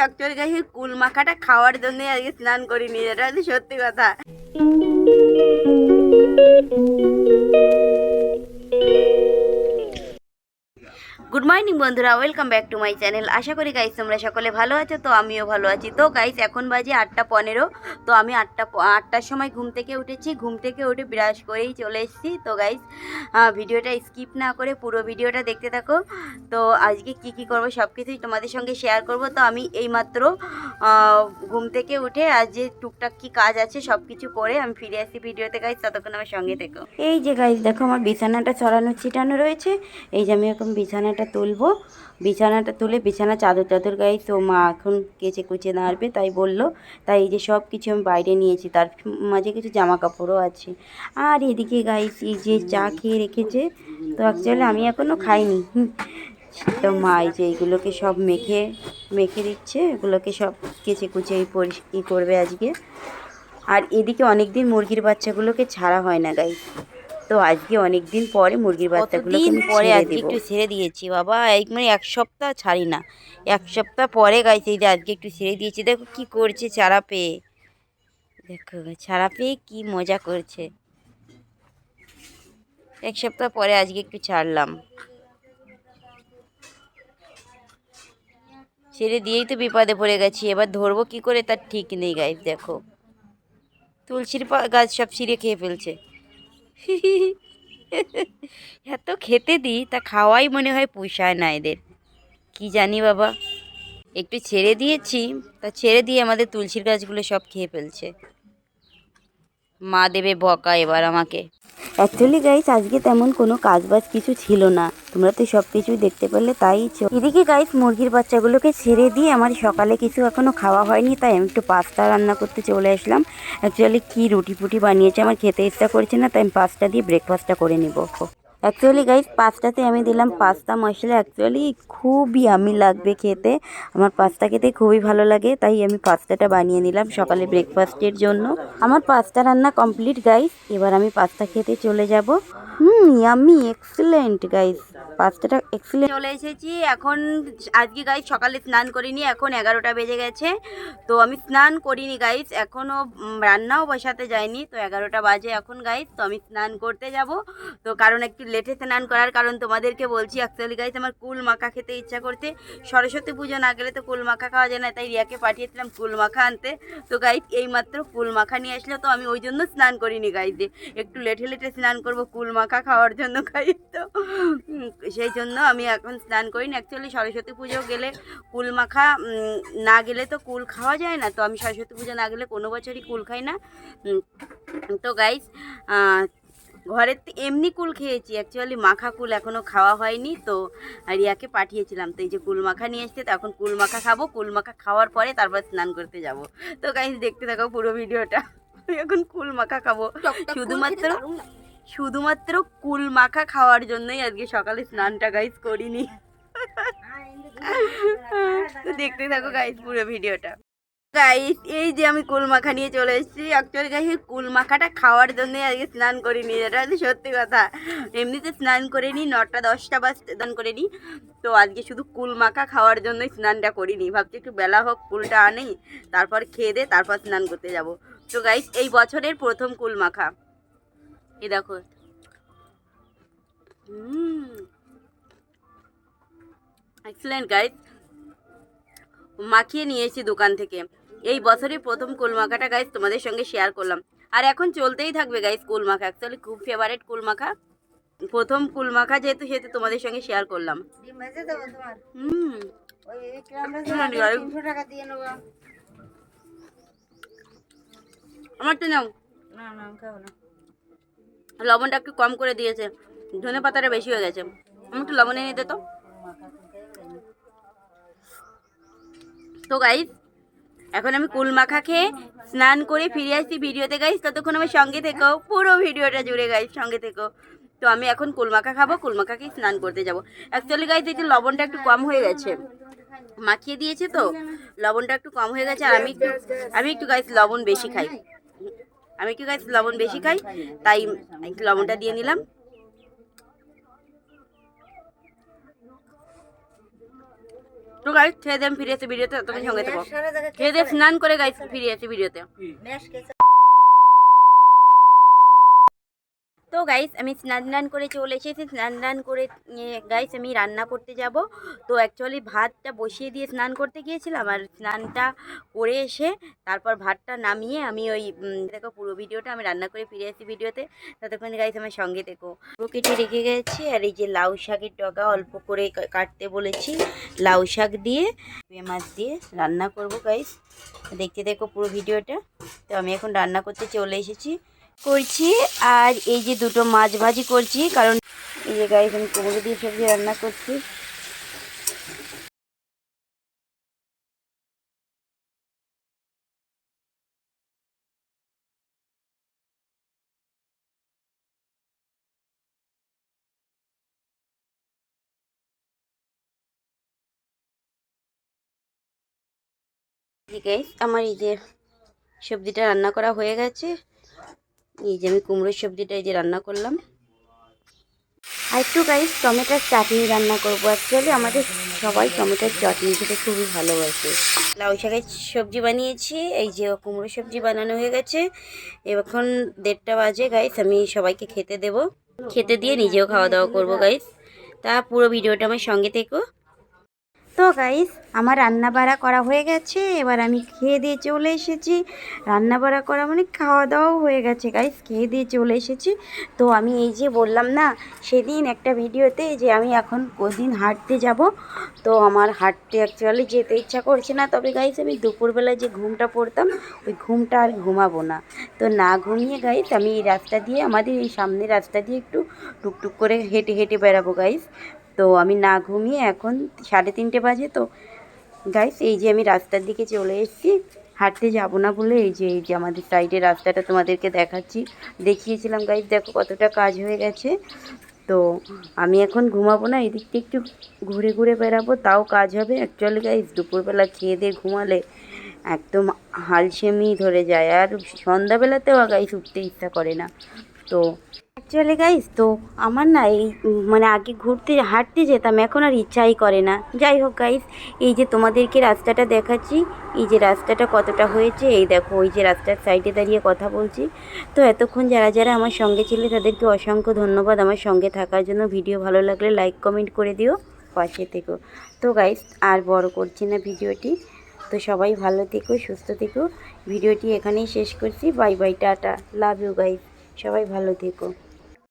Actually গাছের কুল মাখাটা খাওয়ার জন্য আজকে স্নান করিনি এটা সত্যি কথা। গুড মর্নিং বন্ধুরা। Welcome back to my channel আশা করি গাইস তোমরা সকলে ভালো আছো, তো আমিও ভালো আছি। তো গাইস এখন বাজে আটটা পনেরো। তো, আমি আটটা আটটার সময় ঘুম থেকে উঠেছি। ঘুম থেকে উঠে ব্রাশ করেই চলে এসেছি। তো গাইস ভিডিওটা স্কিপ না করে পুরো ভিডিওটা দেখতে থাকো। তো, আজকে কি কি করব সব কিছুই তোমাদের সঙ্গে শেয়ার করব। তো, আমি এইমাত্র ঘুম থেকে উঠে আজ যে টুকটাক কি কাজ আছে সব কিছু করে আমি ফিরে আসি ভিডিওতে গাইস ততক্ষণ আমার সঙ্গে থেকো। এই যে গাইস দেখো আমার বিছানাটা ছড়ানো ছিটানো রয়েছে। এই যে আমি এখন বিছানাটা তুলবো। বিছানাটা তুলে বিছানা চাদর টাদর গাইস তো মা এখন কেচে কুচে নাড়বে, তাই বলল। তাই এই যে সব কিছু আমি বাইরে নিয়েছি, তার মাঝে কিছু জামা কাপড়ও আছে। আর এদিকে গাইস এই যে চা খেয়ে রেখেছে, তো অ্যাকচুয়ালি আমি এখনও খাইনি। তো মা এই যে এইগুলোকে সব মেখে মেখে দিচ্ছে এগুলোকে সব কেচে কুচে পরিষ ই করবে আজকে। আর এদিকে অনেক দিন মুরগির বাচ্চাগুলোকে ছাড়া হয় না গাই তো আজকে অনেক দিন পরে মুরগির বাচ্চাগুলোকে আমি পরে আজকে একটু ছেড়ে দিয়েছি বাবা এই মানে এক সপ্তাহ ছাড়ি না। এক সপ্তাহ পরে গাই এই যে আজকে একটু ছেড়ে দিয়েছি। দেখো কি করছে ছাড়া পেয়ে। দেখো ছাড়া পেয়ে কি মজা করছে। এক সপ্তাহ পরে আজকে একটু ছাড়লাম। ছেড়ে দিয়েই তো বিপদে পড়ে গেছি। এবার ধরবো কি করে তার ঠিক নেই গাইস দেখো। তুলসীর গাছ সব ছিঁড়ে খেয়ে ফেলছে। এত খেতে দিই, তা খাওয়াই মনে হয় পোষায় না এদের। কি জানি বাবা। একটু ছেড়ে দিয়েছি, তা ছেড়ে দিয়ে আমাদের তুলসীর গাছগুলো সব খেয়ে ফেলছে। মা দেবে বকা এবার আমাকে। অ্যাকচুয়ালি গাইস আজকে তেমন কোনো কাজ বাজ কিছু ছিল না। তোমরা তো সব কিছুই দেখতে পারলে তাই এদিকে গাইস মুরগির বাচ্চাগুলোকে ছেড়ে দিয়ে আমার সকালে কিছু এখনও খাওয়া হয়নি, তাই আমি একটু পাস্তা রান্না করতে চলে আসলাম। অ্যাকচুয়ালি কি রুটি ফুটি বানিয়েছে, আমার খেতে ইচ্ছা করছে না, তাই আমি পাস্তা দিয়ে ব্রেকফাস্টটা করে নিব। অ্যাকচুয়ালি গাইস পাস্তাতে আমি দিলাম পাস্তা মশলা। অ্যাকচুয়ালি খুবই আমি লাগবে খেতে। আমার পাস্তা খেতে খুবই ভালো লাগে, তাই আমি পাস্তাটা বানিয়ে নিলাম সকালে ব্রেকফাস্টের জন্য। আমার পাস্তা রান্না কমপ্লিট গাইস এবার আমি পাস্তা খেতে চলে যাব। হুম ইয়ামি এক্সিলেন্ট গাইস পাস্তাটা এক্সিলেন্ট চলে এসেছি, এখন আজকে গাইস সকালে স্নান করিনি, এখন এগারোটা বেজে গেছে। তো আমি স্নান করিনি গাইস এখনও রান্নাও বসাতে যাইনি। তো এগারোটা বাজে এখন গাইস তো আমি স্নান করতে যাব। তো কারণ একটু লেটে স্নান করার কারণ তোমাদেরকে বলছি অ্যাকচুয়ালি গাইস আমার কুল মাখা খেতে ইচ্ছা করতে সরস্বতী পুজো না গেলে তো কুল মাখা খাওয়া যায় না, তাই রিয়াকে পাঠিয়েছিলাম কুল মাখা আনতে। তো গাইজ এইমাত্র কুল মাখা নিয়ে আসলো, তো আমি ওই জন্য স্নান করিনি দিয়ে একটু লেটে লেটে স্নান করব কুল মাখা খাওয়ার জন্য গাইস তো সেই জন্য আমি এখন স্নান করিনি। অ্যাকচুয়ালি সরস্বতী পুজো গেলে কুল মাখা না গেলে তো কুল খাওয়া যায় না। তো আমি সরস্বতী পুজো না গেলে কোনো বছরই কুল খাই না। তো গাইস ঘরে তো এমনি কুল খেয়েছি। অ্যাকচুয়ালি মাখা কুল এখনও খাওয়া হয়নি তো। রিয়াকে পাঠিয়েছিলাম। তো এই যে কুল মাখা নিয়ে এসছে তো এখন কুল মাখা খাব। কুল মাখা খাওয়ার পরে তারপর স্নান করতে যাব। তো গাইস দেখতে থাকো পুরো ভিডিওটা। আমি এখন কুল মাখা খাব। শুধুমাত্র শুধুমাত্র কুল মাখা খাওয়ার জন্যই আজকে সকালে স্নানটা গাইস করিনি। তো দেখতে থাকো গাইস পুরো ভিডিওটা। গাইস এই যে আমি কুল মাখা নিয়ে চলে এসেছি। অ্যাকচুয়ালি গাইস কুল মাখাটা খাওয়ার জন্যই আজকে স্নান করিনি, এটা হচ্ছে সত্যি কথা। এমনিতে স্নান করে নিই নটা দশটা বাজ স্নান করে নিই তো আজকে শুধু কুল মাখা খাওয়ার জন্যই স্নানটা করিনি। ভাবছি একটু বেলা হোক, কুলটা আনি তারপর খেয়ে দে তারপর স্নান করতে যাব। তো গাইস এই বছরের প্রথম কুল মাখা এই দেখো এক্সেলেন্ট গাইস মাখিয়ে নিয়েছি দোকান থেকে। এই বছরই প্রথম কুল মাখাটা গাইস তোমাদের সঙ্গে শেয়ার করলাম। আর এখন চলতেই থাকবে গাইস কুল মাখা অ্যাকচুয়ালি খুব ফেভারেট কুল মাখা প্রথম কুল মাখা যেহেতু সেহেতু তোমাদের সঙ্গে শেয়ার করলাম। হুম। আমরা আমারটা নাও। লবণটা একটু কম করে দিয়েছে। ধনে পাতাটা বেশি হয়ে গেছে। আমি একটু লবণ এনে দে তো। তো গাইস এখন আমি কুল মাখা খেয়ে স্নান করে ফিরে আসছি ভিডিওতে গাইস ততক্ষণ আমার সঙ্গে থেকো, পুরো ভিডিওটা জুড়ে গাইস সঙ্গে থেকো। তো আমি এখন কুল মাখা খাব কুল মাখা খেয়ে স্নান করতে যাব। অ্যাকচুয়ালি গাইস এই যে লবণটা একটু কম হয়ে গেছে, মাখিয়ে দিয়েছে তো, লবণটা একটু কম হয়ে গেছে, আর আমি একটু আমি একটু গাইস লবণ বেশি খাই। আমি একটু গাইস লবণ বেশি খাই, তাই একটু লবণটা দিয়ে নিলাম। তো গাইস খেয়ে দেন ফিরে এসে ভিডিওতে ততক্ষণ সঙ্গে থাকো খেয়ে দিয়ে স্নান করে গাইস ফিরে এসে ভিডিওতে তো গাইস আমি স্নান টান করে চলে এসেছি। স্নান টান করে গাইস আমি রান্না করতে যাব। তো অ্যাকচুয়ালি ভাতটা বসিয়ে দিয়ে স্নান করতে গিয়েছিলাম আর স্নানটা করে এসে তারপর ভাতটা নামিয়ে আমি ওই দেখো পুরো ভিডিওটা আমি রান্না করে ফিরে আসি ভিডিওতে। ততক্ষণ গাইস আমার সঙ্গে দেখো। পুরো রেখে গেছি আর এই যে লাউ শাকের ডগা অল্প করে কাটতে বলেছি। লাউ শাক দিয়ে মাছ দিয়ে রান্না করব গাইস দেখতে দেখো পুরো ভিডিওটা। তো আমি এখন রান্না করতে চলে এসেছি। করছি আর এই যে দুটো মাছ ভাজি করছি, কারণ এই যে গাইস আমি কুমড়ো দিয়ে সবজি রান্না করছি। আমার এই যে সবজিটা রান্না করা হয়ে গেছে। এই যে আমি কুমড়োর সবজিটা এই যে রান্না করলাম। আর একটু গাইস টমেটোর চাটনি রান্না করব অ্যাকচুয়ালি আমাদের সবাই টমেটোর চাটনি খেতে খুবই ভালোবাসে। লাউ শাকের সবজি বানিয়েছি, এই যে কুমড়ো সবজি বানানো হয়ে গেছে। এখন দেড়টা বাজে গাইস আমি সবাইকে খেতে দেব। খেতে দিয়ে নিজেও খাওয়া দাওয়া করব গাইস তা পুরো ভিডিওটা আমার সঙ্গে থেকো। তো গাইস আমার রান্না বাড়া করা হয়ে গেছে। এবার আমি খেয়ে দিয়ে চলে এসেছি। রান্না বাড়া করা মানে খাওয়া দাওয়াও হয়ে গেছে গাইস খেয়ে দিয়ে চলে এসেছি। তো আমি এই যে বললাম না, সেদিন একটা ভিডিওতে যে আমি এখন কদিন হাঁটতে যাব। তো আমার হাঁটতে অ্যাকচুয়ালি যেতে ইচ্ছা করছে না। তবে গাইস আমি দুপুরবেলায় যে ঘুমটা পড়তাম, ওই ঘুমটা আর ঘুমাবো না। তো না ঘুমিয়ে গাইস আমি এই রাস্তা দিয়ে, আমাদের এই সামনের রাস্তা দিয়ে একটু টুকটুক করে হেঁটে হেঁটে বেড়াবো গাইস তো আমি না ঘুমিয়ে এখন সাড়ে তিনটে বাজে তো। গাইস এই যে আমি রাস্তার দিকে চলে এসেছি। হাঁটতে যাব না বলে এই যে এই যে আমাদের সাইডের রাস্তাটা তোমাদেরকে দেখাচ্ছি। দেখিয়েছিলাম গাইস দেখো কতটা কাজ হয়ে গেছে। তো আমি এখন ঘুমাবো না, এদিক থেকে একটু ঘুরে ঘুরে বেড়াবো, তাও কাজ হবে। অ্যাকচুয়ালি গাইস দুপুরবেলা খেয়ে দিয়ে ঘুমালে একদম হালসেমি ধরে যায়। আর সন্ধ্যাবেলাতেও গাইস উঠতে ইচ্ছা করে না। তো অ্যাকচুয়ালি গাইস তো আমার না এই মানে আগে ঘুরতে, হাঁটতে যেতাম, এখন আর ইচ্ছাই করে না। যাই হোক গাইস এই যে তোমাদেরকে রাস্তাটা দেখাচ্ছি, এই যে রাস্তাটা কতটা হয়েছে, এই দেখো, ওই যে রাস্তার সাইডে দাঁড়িয়ে কথা বলছি। তো এতক্ষণ যারা যারা আমার সঙ্গে ছিলে, তাদেরকে অসংখ্য ধন্যবাদ আমার সঙ্গে থাকার জন্য। ভিডিও ভালো লাগলে লাইক কমেন্ট করে দিও, পাশে থেকো। তো গাইস আর বড় করছি না ভিডিওটি। তো সবাই ভালো থেকো, সুস্থ থেকো। ভিডিওটি এখানেই শেষ করছি। Bye bye tata. Love you guys সবাই ভালো থেকো।